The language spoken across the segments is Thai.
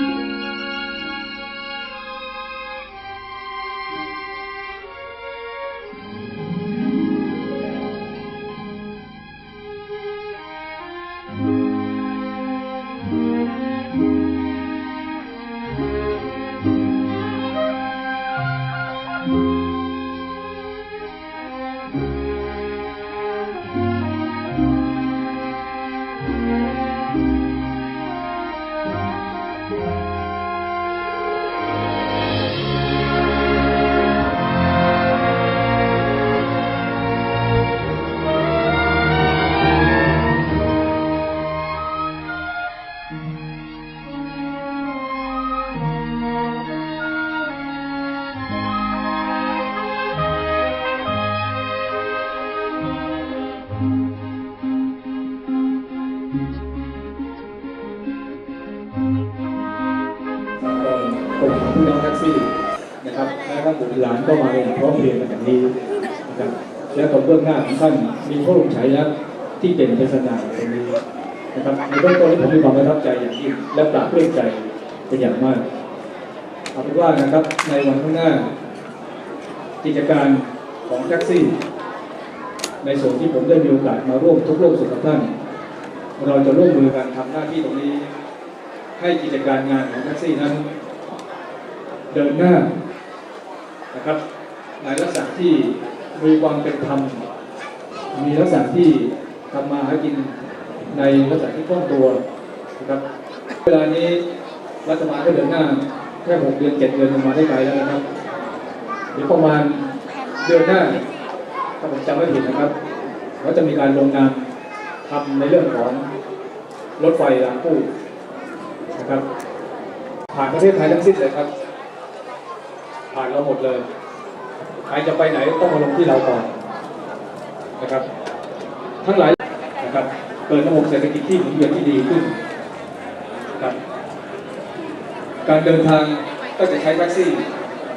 ผ พี่น้องแท็กซี่นะครับและท่านบุตรหลานก็มาอย่างพร้อมเพรียงกันอย่างนี้นะครับและตรงเบื้องหน้าของท่านมีพระองค์ชัยยักษ์ที่เด่นเป็นสง่าตรงนี้นะครับในเบื้องต้นนี้ผมมีความประทับใจอย่างยิ่งและปราบปลื้มใจเป็นอย่างมากเอาเป็นว่านะครับในวันข้างหน้า กิจการของแท็กซี่ ในส่วนที่ผมได้มีโอกาสมาร่วมทุกข์ร่วมสุขกับท่าน เราจะร่วมมือกันทำหน้าที่ตรงนี้ ให้กิจการงานของแท็กซี่นั้น เดินหน้านะครับในลักษณะที่มีความเป็นธรรม มีลักษณะที่ทำมาหากินในลักษณะที่คล่องตัวนะครับเวลานี้รัฐบาลก็เดินหน้าแค่หกเดือนเจ็ดเดือนมันมาได้ไกลแล้วนะครับเดี๋ยวประมาณเดือนหน้าถ้าผมจำไม่ผิดนะครับเขาจะมีการลงนามทำในเรื่องของรถไฟรางคู่นะครับผ่านประเทศไทยทั้งสิ้นเลยครับ ผ่านเราหมดเลย ใครจะไปไหนต้องมาลงที่เราก่อนนะครับ ทั้งหลายนะครับเปิดระบบเศรษฐกิจที่หมุนเวียนที่ดีขึ้นนะครับการเดินทางก็จะใช้แท็กซี่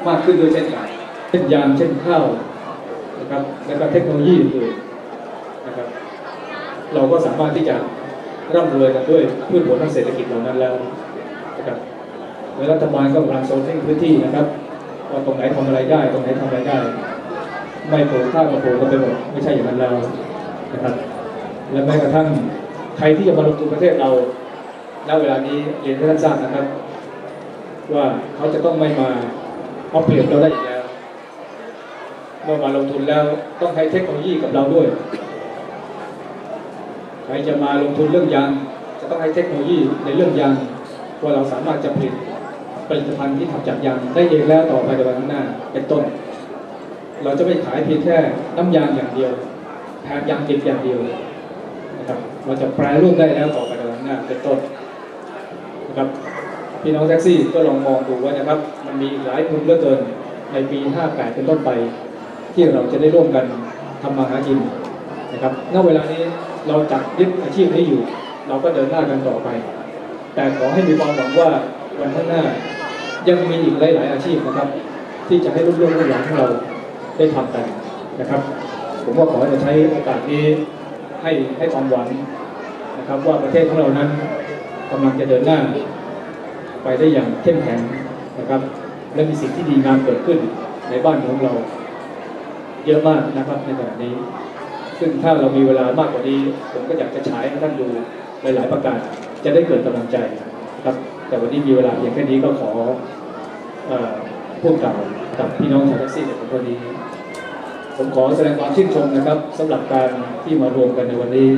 มากขึ้นด้วยเช่นกันเช่นยางเช่นข้าวนะครับและก็เทคโนโลยีอื่นนะครับ เราก็สามารถที่จะร่ำรวยกันด้วยพืชผลทางเศรษฐกิจเหล่านั้นแล้วนะครับและรัฐบาลก็กำลังโซนทิ้งพื้นที่นะครับ ว่าตรงไหนทำอะไรได้ ตรงไหนทำอะไรได้ ไม่โผล่ข้าวมาโผล่กันไปหมดไม่ใช่อย่างนั้นแล้วนะครับและแม้กระทั่งใครที่จะมาลงทุนประเทศเราณเวลานี้เรียนให้ท่านทราบนะครับ ว่าเขาจะต้องไม่มาเอาเปรียบเราได้อีกแล้วเมื่อมาลงทุนแล้วต้องใช้เทคโนโลยีกับเราด้วย ใครจะมาลงทุนเรื่องยางจะต้องให้เทคโนโลยีในเรื่องยางว่าเราสามารถจะผลิต ผลิตภัณฑ์ที่ทำจากยางได้เองแล้วต่อไปในวันข้างหน้า เป็นต้น เราจะไม่ขายเพียงแค่น้ำยางอย่างเดียวแทนยางดิบอย่างเดียวนะครับเราจะแปรรูปได้แล้วต่อไปในวันข้างหน้าเป็นต้นนะครับพี่น้องแท็กซี่ก็ลองมองดูว่านะครับ มันมีหลายกลุ่มเหลือเกินในปี 58 เป็นต้นไป ที่เราจะได้ร่วมกันทำมาหากินนะครับณเวลานี้เราจับยึดอาชีพนี้อยู่ เราก็เดินหน้ากันต่อไป แต่ขอให้มีความหวังว่า วันข้างหน้า ยังมีอีกหลาย ๆ อาชีพนะครับ ที่จะให้รุ่นลูกรุ่นหลานของเราได้ทำกันนะครับ ผมว่าขอจะใช้โอกาสนี้ให้ให้ความหวังนะครับ ว่าประเทศของเรานั้นกำลังจะเดินหน้า ไปได้อย่างเข้มแข็งนะครับ และมีสิ่งที่ดีงามเกิดขึ้นในบ้านของเรา เยอะมากนะครับในขณะนี้ ซึ่งถ้าเรามีเวลามากกว่านี้ ผมก็อยากจะฉายให้ท่านดูหลาย ๆ ประการจะได้เกิดกำลังใจครับ แต่วันนี้มีเวลาเพียงแค่นี้ก็ขอพูดกล่ากับพี่น้องชาวแท็กซี่ในวันนี้ ผมขอแสดงความชื่นชมนะครับสำหรับการที่มารวมกันในวันนี้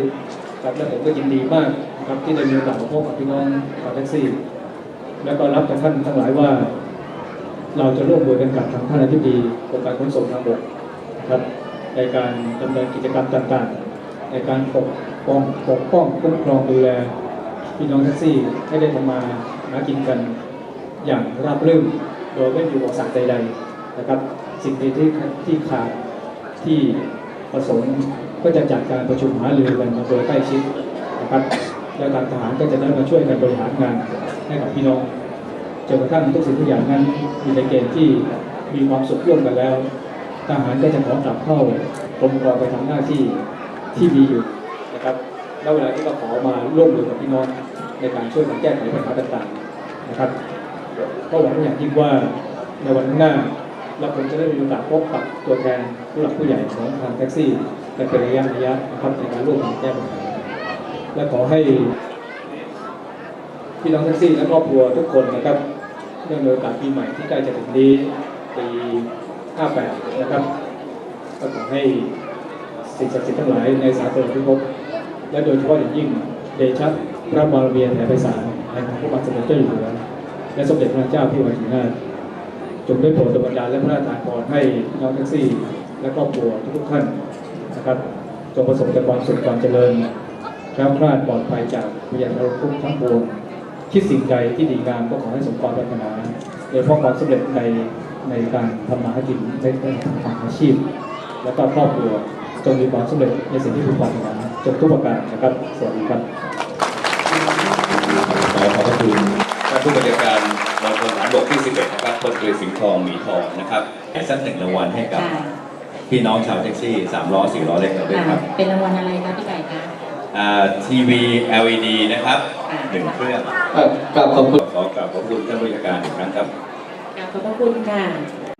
ครับและผมก็ยินดีมากนะครับที่ได้มีโอกาสมาพบกับพี่น้องชาวแท็กซี่ แล้วก็รับจากท่านทั้งหลายว่า เราจะร่วมมือกันกับทางท่านอธิบดีกรมการขนส่งทางบกครับในการดำเนินกิจกรรมต่างๆ ในการปกป้องปกป้องคุ้มครองดูแลพี่น้องแท็กซี่ให้ได้ทำมาากินกันอย่างราบรื่นโดยไม่มีอุปสรรคใดๆนะครับ สิ่งใดที่ที่ขาดที่ประสงค์ก็จะจัดการประชุมหารือกันมาโดยใกล้ชิดนะครับและทางทหารก็จะได้มาช่วยกันบริหารงานให้กับพี่น้องจนกระทั่งทุกสิ่งทุกอย่างนั้นอยู่ในเกณฑ์ที่มีความสุขร่วมกันแล้ว ทหารก็จะขอกลับเข้ากรมกองไปทำหน้าที่ที่มีอยู่นะครับ แล้วเวลาที่ก็ขอมาร่วมมือกับพี่น้อง ในการช่วยกันแก้ไขปัญหาต่างๆนะครับก็หวังอย่างยิ่งว่าในวันข้างหน้าเราคงจะได้มีโอกาสพบกับตัวแทนผู้หลักผู้ใหญ่ของทางแท็กซี่กันเป็นระยะระยะนะครับในการร่วมกันแก้ปัญหาและขอให้พี่น้องแท็กซี่และครอบครัวทุกคนนะครับเนื่องในโอกาสปีใหม่ที่ใกล้จะถึงนี้ปี58นะครับก็ขอให้สิ่งศักดิ์สิทธิ์ทั้งหลายในสากลพิภพและโดยเฉพาะอย่างยิ่งเดชะ พระบารมีแผ่ไพศาลแห่งพระบาทสมเด็จเจ้าอยู่หัวและสมเด็จพระเจ้าพี่วชิรนาถจงได้โปรดดลบันดาลและพระราชทานพรให้น้องแท็กซี่ และครอบครัวทุกท่านนะครับจงประสบแต่ความสุขความเจริญแคล้วคลาดปลอดภัยจากพยานเราทุกข์ทั้งปวงคิดสิ่งใดที่ดีงามก็ขอให้สมความปรารถนาโดยเฉพาะความสำเร็จในในการทำมาหากินในการทำอาชีพ และก็ครอบครัวจงมีความสำเร็จในสิ่งที่คุณปรารถนาจงทุกประการนะครับ สวัสดีครับ คุณท่านผู้บริการมณฑลฐานบกที่ 11 นะครับพลตรีสิงห์ทองหมีทองนะครับสักหนึ่งรางวัลให้กับค่ะพี่น้องชาวแท็กซี่สามล้อสี่ล้อเล็กเราด้วยครับ เป็นรางวัลอะไรคะพี่ไก่คะ อ่าทีวี LED นะครับค่ะหนึ่งเครื่องกราบขอบคุณ ขอกราบขอบคุณท่านผู้บริการอีกครั้งครับ ขอบพระคุณค่ะ